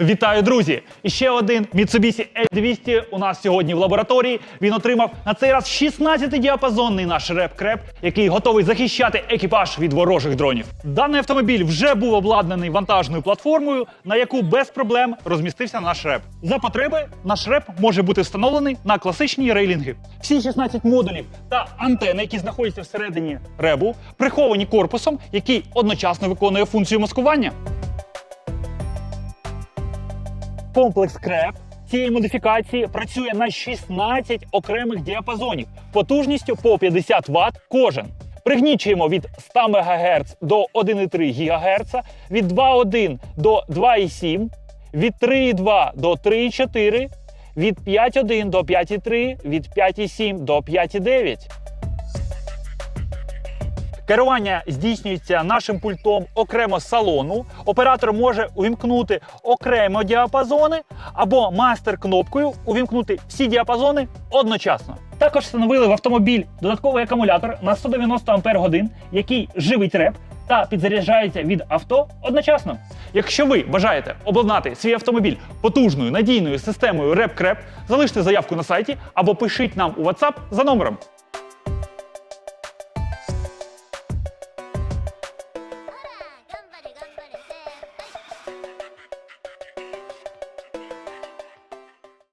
Вітаю, друзі! І ще один Mitsubishi L200 у нас сьогодні в лабораторії. Він отримав на цей раз 16-діапазонний наш реп-креп, який готовий захищати екіпаж від ворожих дронів. Даний автомобіль вже був обладнаний вантажною платформою, на яку без проблем розмістився наш реп. За потреби наш реп може бути встановлений на класичні рейлінги. Всі 16 модулів та антени, які знаходяться всередині ребу, приховані корпусом, який одночасно виконує функцію маскування. Комплекс КРЕП цієї модифікації працює на 16 окремих діапазонів потужністю по 50 Вт кожен. Пригнічуємо від 100 МГц до 1,3 ГГц, від 2,1 до 2,7, від 3,2 до 3,4, від 5,1 до 5,3, від 5,7 до 5,9. Керування здійснюється нашим пультом окремо салону. Оператор може увімкнути окремо діапазони або мастер-кнопкою увімкнути всі діапазони одночасно. Також встановили в автомобіль додатковий акумулятор на 190 Ах, який живить реп та підзаряджається від авто одночасно. Якщо ви бажаєте обладнати свій автомобіль потужною надійною системою RepCrep, залиште заявку на сайті або пишіть нам у WhatsApp за номером